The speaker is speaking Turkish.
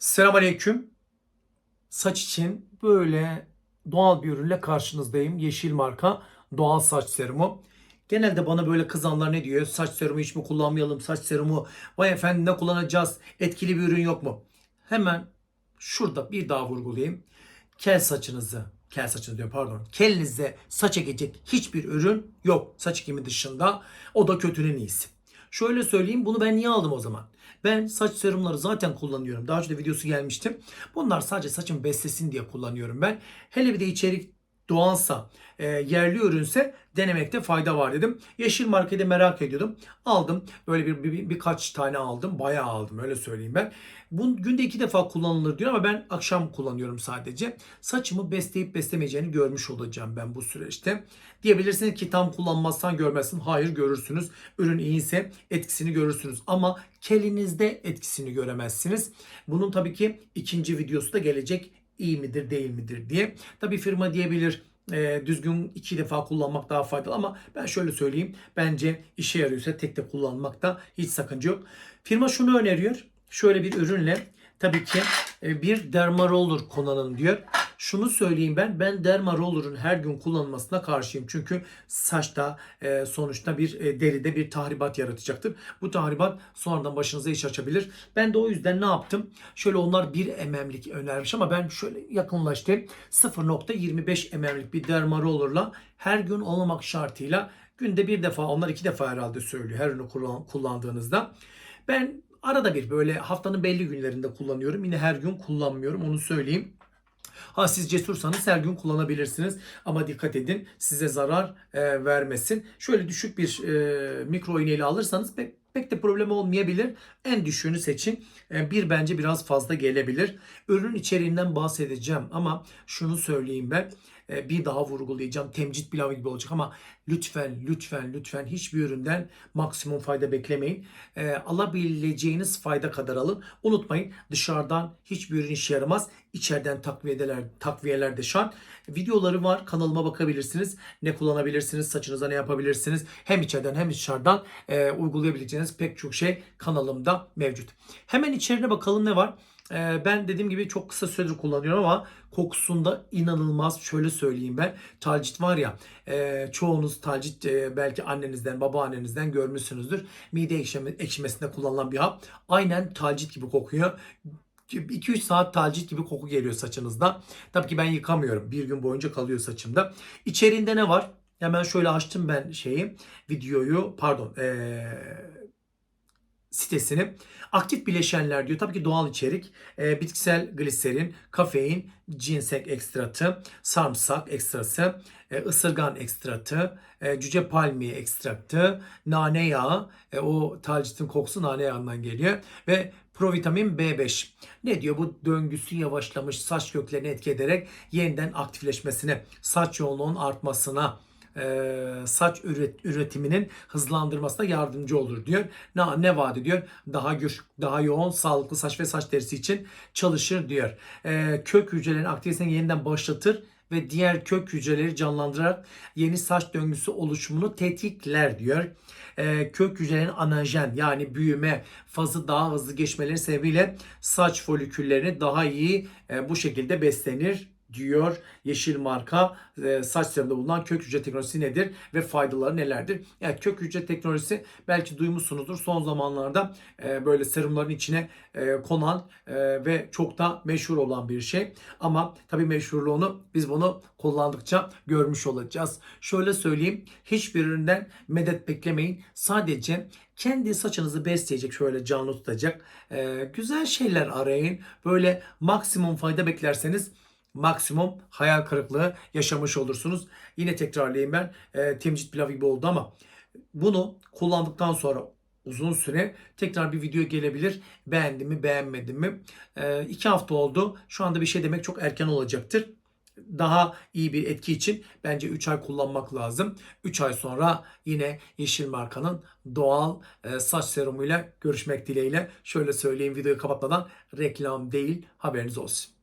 Selamünaleyküm. Saç için böyle doğal bir ürünle karşınızdayım. Yeşil marka doğal saç serumu. Genelde bana böyle kızanlar ne diyor? Saç serumu hiç mi kullanmayalım? Saç serumu vay efendim ne kullanacağız? Etkili bir ürün yok mu? Hemen şurada bir daha vurgulayayım. Kel saçınızı, kel saçınızı diyorum pardon. Kelinize saç ekecek hiçbir ürün yok. Saç ekimi dışında. O da kötünün iyisi. Şöyle söyleyeyim bunu ben niye aldım o zaman? Ben saç serumları zaten kullanıyorum. Daha önce de videosu gelmişti. Bunlar sadece saçım beslesin diye kullanıyorum ben. Hele bir de içerik doğalsa, e, yerli ürünse denemekte fayda var dedim. Yeşil markayı da merak ediyordum. Aldım. Böyle bir, bir- birkaç tane aldım. Bayağı aldım öyle söyleyeyim ben. Bu günde iki defa kullanılır diyor ama ben akşam kullanıyorum sadece. Saçımı besleyip beslemeyeceğini görmüş olacağım ben bu süreçte. Diyebilirsiniz ki tam kullanmazsan görmezsin. Hayır görürsünüz. Ürün iyiyse etkisini görürsünüz. Ama kelinizde etkisini göremezsiniz. Bunun tabii ki ikinci videosu da gelecek. İyi midir değil midir diye. Tabii firma diyebilir e, düzgün iki defa kullanmak daha faydalı ama ben şöyle söyleyeyim. Bence işe yarıyorsa tek de kullanmakta hiç sakınca yok. Firma şunu öneriyor. Şöyle bir ürünle tabii ki e, bir dermaroller kullanın diyor. Şunu söyleyeyim ben. Ben dermaroller'ın her gün kullanılmasına karşıyım. Çünkü saçta e, sonuçta bir e, deride bir tahribat yaratacaktır. Bu tahribat sonradan başınıza iş açabilir. Ben de o yüzden ne yaptım? Şöyle onlar 1 mm'lik önermiş ama ben şöyle yakınlaştım. 0.25 mm'lik bir dermaroller'la her gün olmamak şartıyla günde bir defa onlar iki defa herhalde söylüyor her ürünü kullan- kullandığınızda. Ben arada bir böyle haftanın belli günlerinde kullanıyorum. Yine her gün kullanmıyorum onu söyleyeyim. Ha siz cesursanız her gün kullanabilirsiniz ama dikkat edin size zarar e, vermesin. Şöyle düşük bir e, mikro iğneyle alırsanız pek, pek de problem olmayabilir. En düşüğünü seçin. E, bir bence biraz fazla gelebilir. Ürün içeriğinden bahsedeceğim ama şunu söyleyeyim ben. E, bir daha vurgulayacağım. Temcit pilavı gibi olacak ama lütfen lütfen lütfen hiçbir üründen maksimum fayda beklemeyin. E, alabileceğiniz fayda kadar alın. Unutmayın dışarıdan hiçbir ürün işe yaramaz. İçeriden takviyeler, takviyeler de şart. Videoları var. Kanalıma bakabilirsiniz. Ne kullanabilirsiniz? Saçınıza ne yapabilirsiniz? Hem içeriden hem dışarıdan e, uygulayabileceğiniz pek çok şey kanalımda mevcut. Hemen içerine bakalım ne var? E, ben dediğim gibi çok kısa süredir kullanıyorum ama kokusunda inanılmaz şöyle söyleyeyim ben. Talcit var ya e, çoğunuz talcit e, belki annenizden babaannenizden görmüşsünüzdür. Mide ekşime, ekşimesinde kullanılan bir hap. Aynen talcit gibi kokuyor. 2-3 saat talcit gibi koku geliyor saçınızda. Tabii ki ben yıkamıyorum. Bir gün boyunca kalıyor saçımda. İçerinde ne var? Hemen şöyle açtım ben şeyi, videoyu, pardon, ee, sitesini. Aktif bileşenler diyor. Tabii ki doğal içerik. E, bitkisel gliserin, kafein, ginseng ekstratı, sarımsak ekstrası, e, ısırgan ekstratı, e, cüce palmiye ekstraktı, nane yağı, e, o talcitin kokusu nane yağından geliyor ve provitamin B5. Ne diyor? Bu döngüsü yavaşlamış saç köklerini etki ederek yeniden aktifleşmesine, saç yoğunluğun artmasına, saç üret, üretiminin hızlandırmasına yardımcı olur diyor. Ne, ne vaat ediyor? Daha güç, daha yoğun, sağlıklı saç ve saç derisi için çalışır diyor. E, kök hücrelerin aktivitesini yeniden başlatır ve diğer kök hücreleri canlandırarak yeni saç döngüsü oluşumunu tetikler diyor. E, kök hücrelerin anajen yani büyüme fazı daha hızlı geçmeleri sebebiyle saç foliküllerini daha iyi e, bu şekilde beslenir diyor yeşil marka e, saç serumunda bulunan kök hücre teknolojisi nedir ve faydaları nelerdir? Yani kök hücre teknolojisi belki duymuşsunuzdur. Son zamanlarda e, böyle serumların içine e, konan e, ve çok da meşhur olan bir şey. Ama tabii meşhurluğunu biz bunu kullandıkça görmüş olacağız. Şöyle söyleyeyim. Hiçbir üründen medet beklemeyin. Sadece kendi saçınızı besleyecek, şöyle canlı tutacak e, güzel şeyler arayın. Böyle maksimum fayda beklerseniz maksimum hayal kırıklığı yaşamış olursunuz. Yine tekrarlayayım ben. E, temcit pilavı gibi oldu ama bunu kullandıktan sonra uzun süre tekrar bir video gelebilir. Beğendim mi beğenmedim mi? E, iki hafta oldu. Şu anda bir şey demek çok erken olacaktır. Daha iyi bir etki için bence 3 ay kullanmak lazım. 3 ay sonra yine Yeşil Marka'nın doğal e, saç serumuyla görüşmek dileğiyle. Şöyle söyleyeyim videoyu kapatmadan reklam değil haberiniz olsun.